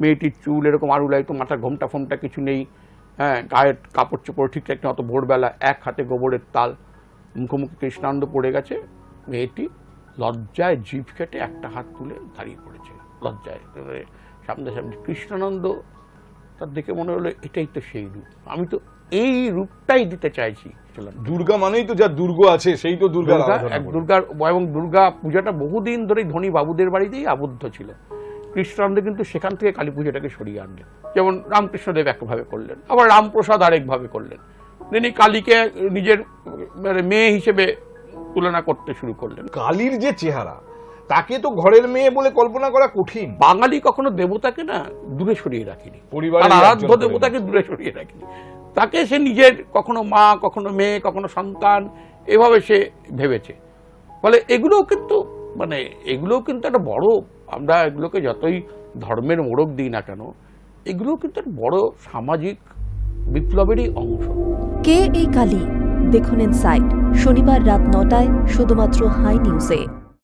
মেয়েটির চুল এরকম আরুলাই তো মাথার ঘোমটা ফোমটা কিছু নেই হ্যাঁ গায়ের কাপড় চোপড় ঠিকঠাক নেই অত ভোরবেলা এক হাতে গোবরের তাল মুখোমুখি কৃষ্ণানন্দ পড়ে গেছে মেয়েটি লজ্জায় জিভ কেটে একটা হাত তুলে দাঁড়িয়ে পড়েছে লজ্জায় এবারে সামনাসামনি কৃষ্ণানন্দ তার দেখে মনে হলো এটাই তো সেই রূপ। আমি তো এই রূপটাই দিতে চাইছি। দুর্গা মানেই তো যা দুর্গ আছে সেই তো দুর্গা দুর্গা এক দুর্গার এবং দুর্গা পূজাটা বহুদিন ধরে ধনী বাবুদের বাড়িতেই আবদ্ধ ছিল। কৃষ্ণানন্দ কিন্তু সেখান থেকে কালী পুজোটাকে সরিয়ে আনলেন। যেমন রামকৃষ্ণদেব একভাবে করলেন আবার রামপ্রসাদ আরেকভাবে করলেন। তিনি কালীকে নিজের মানে মেয়ে হিসেবে তুলনা করতে শুরু করলেন। কালীর যে চেহারা তাকে তো ঘরের মেয়ে বলে কল্পনা করা কঠিন। বাঙালি কখনো দেবতাকে না দূরে সরিয়ে রাখিনি। পরিবারের আরাধ্য দেবতাকে দূরে সরিয়ে রাখিনি। তাকে সে নিজের কখনো মা কখনো মেয়ে কখনো সন্তান এভাবে সে ভেবেছে। ফলে এগুলোও কিন্তু মানে এগুলোও কিন্তু একটা বড় আমরা এগুলোকে যতই ধর্মের মোড়ক দিই না কেন, এগুলো কিন্তু বড় সামাজিক বিপ্লবেরই অংশ। কে এই কালী? দেখুন ইনসাইড শনিবার রাত নটায়, শুধুমাত্র হাই নিউজে।